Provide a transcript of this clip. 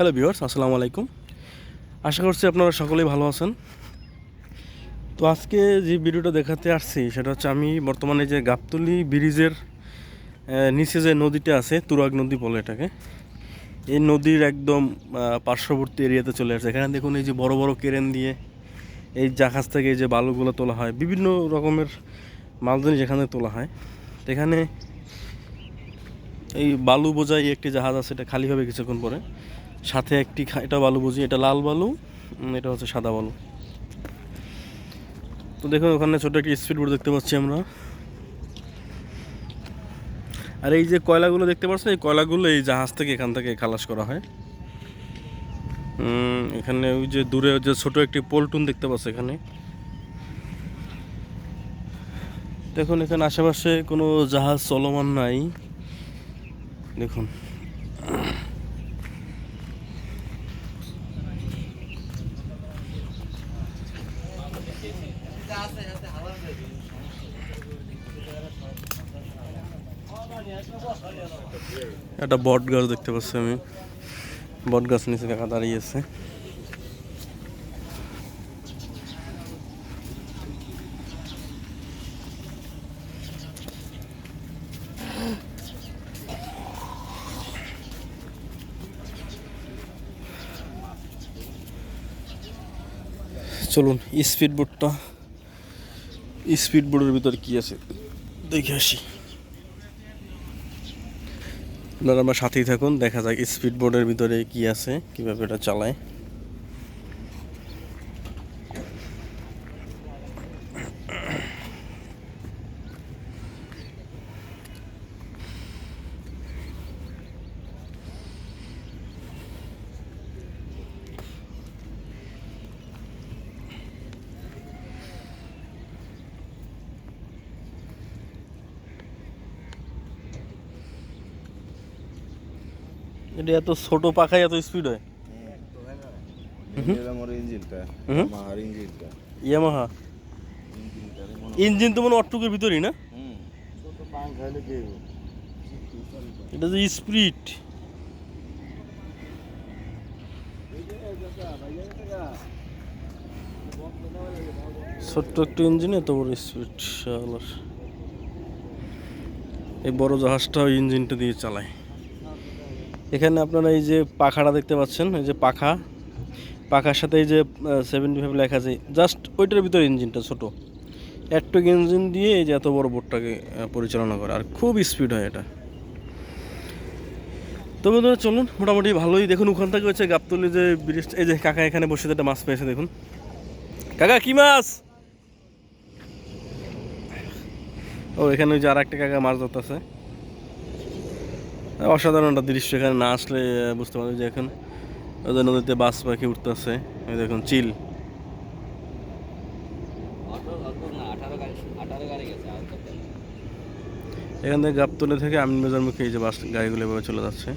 Hello viewers আসসালামু আলাইকুম। আশা করছি আপনারা সকলেই ভালো আছেন। তো আজকে যে ভিডিওটা দেখাতে আসছি, সেটা হচ্ছে আমি বর্তমানে যে গাবতলি ব্রিজের নিচে যে নদীটা আছে, তুরাগ নদী বলে এটাকে, এই নদীর একদম পার্শ্ববর্তী এরিয়াতে চলে আসছে। এখানে দেখুন এই যে বড় বড় কেরেন দিয়ে, এই জাহাজ থেকে এই যে বালুগুলো তোলা হয়, বিভিন্ন রকমের মাল জিনিস এখানে তোলা হয়। এখানে এই বালু বোঝাই একটি জাহাজ আছে, এটা খালি হবে কিছুক্ষণ পরে। সাথে একটি এটা বালু বুঝি, এটা লাল বালু এটা হচ্ছে সাদা বালু। তো দেখুন, ওখানে ছোট একটি স্পিড বোট দেখতে পাচ্ছি আমরা। আর এই যে কয়লাগুলো দেখতে পাচ্ছেন, এই কয়লাগুলো এই জাহাজ থেকে এখান থেকে খালাস করা হয়। এখানে ওই যে দূরে যে ছোট একটি পল্টুন দেখতে পাচ্ছ এখানে। দেখুন, এখানে আশেপাশে কোনো জাহাজ চলমান নাই। দেখুন। একটা বট গাছ দেখতে পাচ্ছি আমি। বট গাছ নিচে দেখা দাঁড়িয়েছে। চলুন স্পিড বোটটা স্পিড বোটের ভিতর কি আছে? দেখে আসি। আপনারা আমার সাথেই থাকুন দেখা যাক স্পিড বোর্ডের ভিতরে কি আছে কীভাবে এটা চালায়। এটা এত ছোট পাখায় এত স্পিড হয়। ইঞ্জিনটা ইয়ামাহা। ইঞ্জিন তো মনে হয় অট্টুকের ভিতরেই না? এটা যে স্পিড। ছোট্ট একটু ইঞ্জিন এত বড় স্পিড এই বড় জাহাজটা ওই ইঞ্জিনটা দিয়ে চালায়। এখানে আপনারা এই যে পাখাটা দেখতে পাচ্ছেন, এই যে পাখা। পাখার সাথে এই যে সেভেন্টি ফাইভ লেখা আছে। জাস্ট ওইটার ভিতরে ইঞ্জিনটা ছোট। একটু ইঞ্জিন দিয়ে এই যে এত বড় বোটটাকে পরিচালনা করে। আর খুব স্পিড হয় এটা। তো বন্ধুরা, চলুন, মোটামুটি ভালোই দেখুন। ওখান থেকে হচ্ছে গাবতলি যে ব্রিজ এই যে কাকা এখানে বসে একটা মাছ পেয়েছে, দেখুন। কাকা, কি মাছ? ও, এখানে ওই যে আর একটা কাকা মাছ ধরতেছে। অসাধারণ একটা দৃশ্য এখানে না আসলে বুঝতে পারবে যে এখন ওদের নদীতে বাস পাখি উঠতেছে দেখুন চিল। এখান থেকে গাবতলে থেকে আমিন বাজার মুখে এই যে বাস, গাড়িগুলো এভাবে চলে যাচ্ছে।